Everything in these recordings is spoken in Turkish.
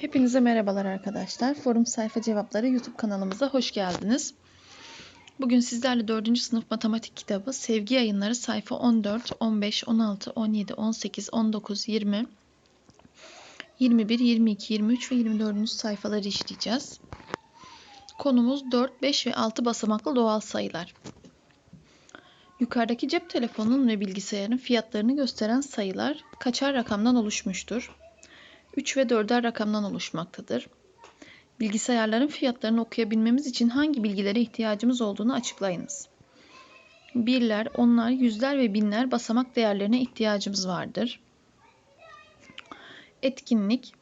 Hepinize merhabalar arkadaşlar. Forum Sayfa Cevapları YouTube kanalımıza hoş geldiniz. Bugün sizlerle 4. sınıf matematik kitabı Sevgi Yayınları sayfa 14, 15, 16, 17, 18, 19, 20, 21, 22, 23 ve 24. sayfaları işleyeceğiz. Konumuz 4, 5 ve 6 basamaklı doğal sayılar. Yukarıdaki cep telefonunun ve bilgisayarın fiyatlarını gösteren sayılar kaçar rakamdan oluşmuştur? 3 ve 4'er rakamdan oluşmaktadır. Bilgisayarların fiyatlarını okuyabilmemiz için hangi bilgilere ihtiyacımız olduğunu açıklayınız. Birler, onlar, yüzler ve binler basamak değerlerine ihtiyacımız vardır. Etkinlik,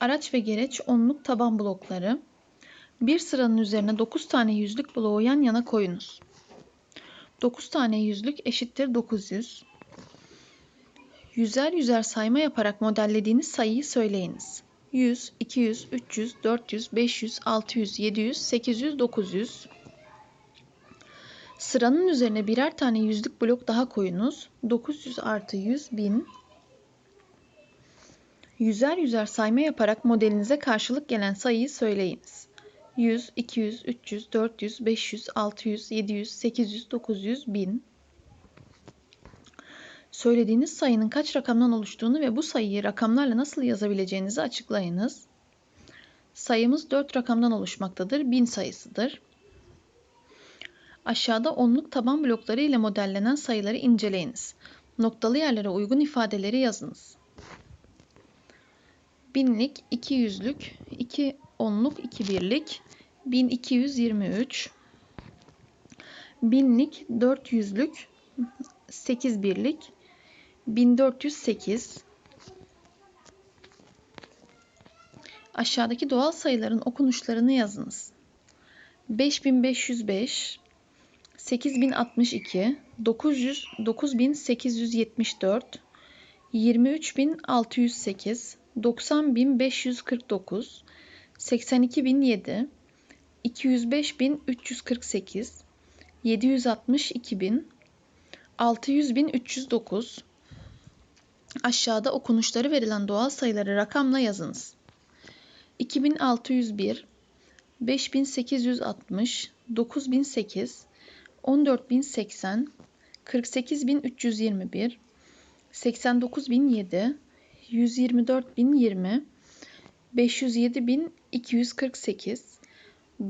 araç ve gereç onluk taban blokları. Bir sıranın üzerine 9 tane yüzlük bloğu yan yana koyunuz. 9 tane yüzlük eşittir 900. Yüzer yüzer sayma yaparak modellediğiniz sayıyı söyleyiniz. 100, 200, 300, 400, 500, 600, 700, 800, 900. Sıranın üzerine birer tane yüzlük blok daha koyunuz. 900 artı 100, 1000. Yüzer yüzer sayma yaparak modelinize karşılık gelen sayıyı söyleyiniz. 100, 200, 300, 400, 500, 600, 700, 800, 900, 1000. Söylediğiniz sayının kaç rakamdan oluştuğunu ve bu sayıyı rakamlarla nasıl yazabileceğinizi açıklayınız. Sayımız 4 rakamdan oluşmaktadır. 1000 sayısıdır. Aşağıda onluk taban blokları ile modellenen sayıları inceleyiniz. Noktalı yerlere uygun ifadeleri yazınız. Binlik, 200'lük, 2 onluk, 2 birlik, 1223, binlik, 400'lük, 8 birlik, 1408 Aşağıdaki doğal sayıların okunuşlarını yazınız. 5505 8062 900 9874 23608 90549 82007 205348 762000 600309 Aşağıda okunuşları verilen doğal sayıları rakamla yazınız. 2601, 5860, 9008, 14080, 48321, 89007, 124020, 507248,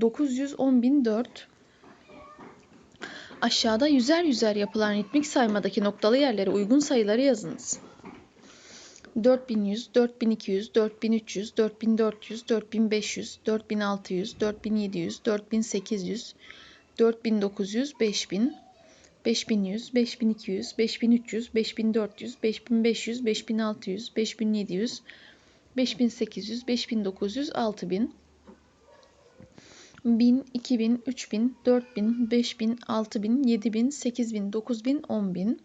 910004, Aşağıda yüzer yüzer yapılan ritmik saymadaki noktalı yerlere uygun sayıları yazınız. 4100, 4200, 4300, 4400, 4500, 4600, 4700, 4800, 4900, 5000, 5100, 5200, 5300, 5400, 5500, 5600, 5700, 5800, 5900, 6000, 1000, 2000, 3000, 4000, 5000, 6000, 7000, 8000, 9000, 10000.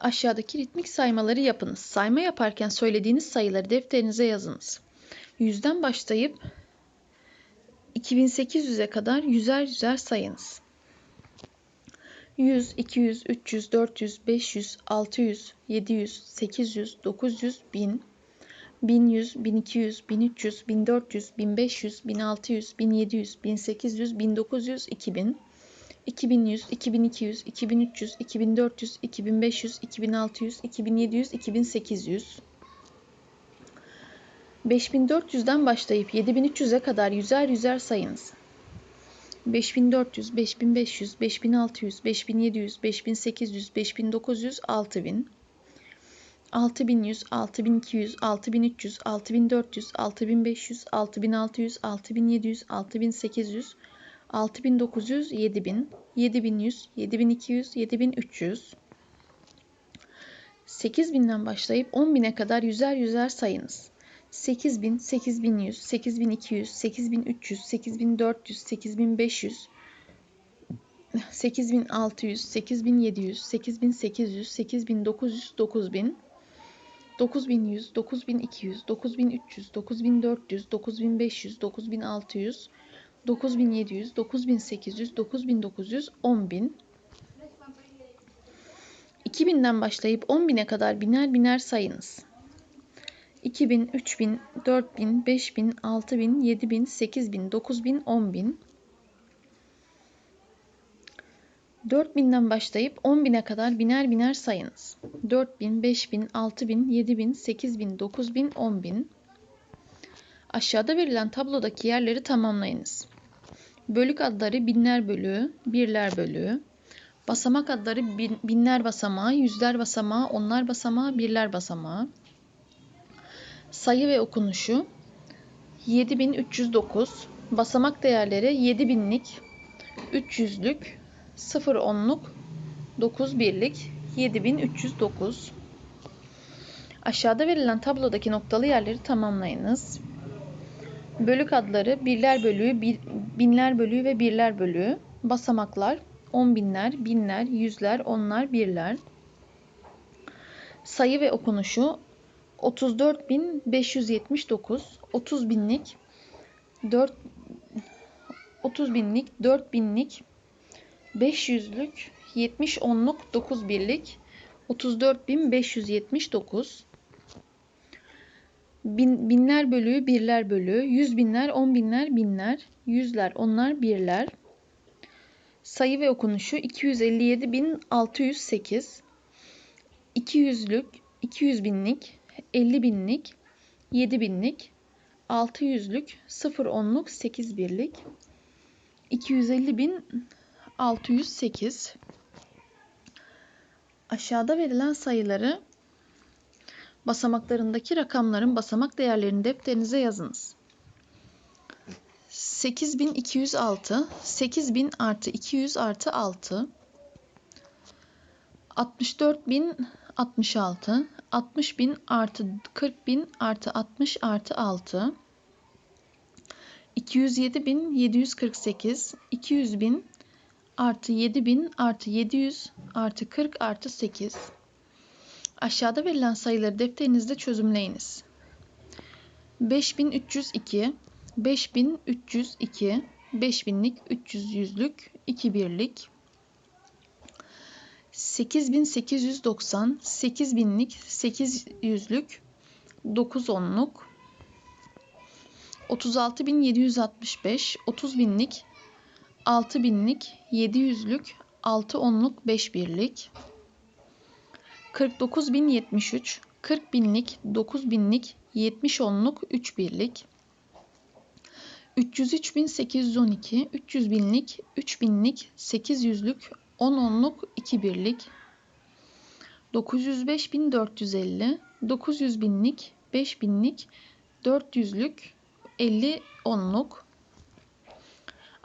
Aşağıdaki ritmik saymaları yapınız. Sayma yaparken söylediğiniz sayıları defterinize yazınız. Yüzden başlayıp 2800'e kadar yüzer yüzer sayınız. 100, 200, 300, 400, 500, 600, 700, 800, 900, 1000, 1100, 1200, 1300, 1400, 1500, 1600, 1700, 1800, 1900, 2000, 2100, 2200, 2300, 2400, 2500, 2600, 2700, 2800. 5400'den başlayıp 7300'e kadar yüzer yüzer sayınız. 5400, 5500, 5600, 5700, 5800, 5900, 6000. 6100, 6200, 6300, 6400, 6500, 6600, 6700, 6800, 6900, 7000, 7100, 7200, 7300. 8000'den başlayıp 10000'e kadar yüzer yüzer sayınız. 8000, 8100, 8200, 8300, 8400, 8500, 8600, 8700, 8800, 8900, 9000. 9100, 9200, 9300, 9400, 9500, 9600, 9700, 9800, 9900, 10000. 2000'den başlayıp 10.000'e kadar biner biner sayınız. 2000, 3000, 4000, 5000, 6000, 7000, 8000, 9000, 10000. 4000'den başlayıp 10.000'e kadar biner biner sayınız. 4000, 5000, 6000, 7000, 8000, 9000, 10000. Aşağıda verilen tablodaki yerleri tamamlayınız. Bölük adları binler bölüğü, birler bölüğü. Basamak adları bin, binler basamağı, yüzler basamağı, onlar basamağı, birler basamağı. Sayı ve okunuşu 7309. Basamak değerleri 7000'lik, 300'lük, 0 onluk, 9 birlik, 7309. Aşağıda verilen tablodaki noktalı yerleri tamamlayınız. Bölük adları birler bölüğü, bir, binler bölüğü ve birler bölüğü. Basamaklar on binler, binler, yüzler, onlar, birler. Sayı ve okunuşu 34.579, 30 binlik, 4 30 binlik, 4 binlik, 500'lük, 70 onluk, 9 birlik, 34.579. Bin, binler bölüğü, birler bölüğü, yüz binler, on binler, binler, yüzler, onlar, birler. Sayı ve okunuşu 257.608. 200'lük, 200 binlik, 50 binlik, 7 binlik, 600'lük, 0 onluk, 8 birlik, 250 bin 608. Aşağıda verilen sayıları basamaklarındaki rakamların basamak değerlerini defterinize yazınız. 8206, 8000 artı 200 artı 6, 64066, 60000 artı 40000 artı 60 artı 6, 207748, 200000 artı 7000 artı 700 artı 40 artı 8. Aşağıda verilen sayıları defterinizde çözümleyiniz. 5302, 5302, 5000'lik, 300 yüzlük, 2 birlik. 8890, 8000'lik, 8 yüzlük, 9 onluk. 36765, 30 binlik, 6 binlik, 700'lük, 6 onluk, 5 birlik. 49073, 40 binlik, 9 binlik, 70 onluk, 3 birlik. 303812, 300 binlik, 3 binlik, 800'lük, 10 onluk, 2 birlik. 905450, 900 binlik, 5 binlik, 400'lük, 50 onluk.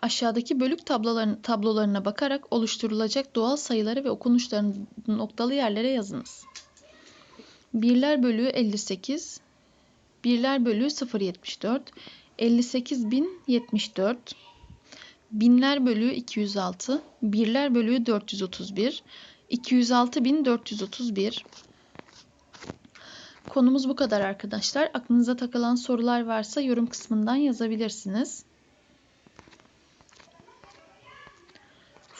Aşağıdaki bölük tablolarına, tablolarına bakarak oluşturulacak doğal sayıları ve okunuşların noktalı yerlere yazınız. Birler bölüğü 58, birler bölüğü 074, 58.074, binler bölüğü 206, birler bölüğü 431, 206.431. Konumuz bu kadar arkadaşlar. Aklınıza takılan sorular varsa yorum kısmından yazabilirsiniz.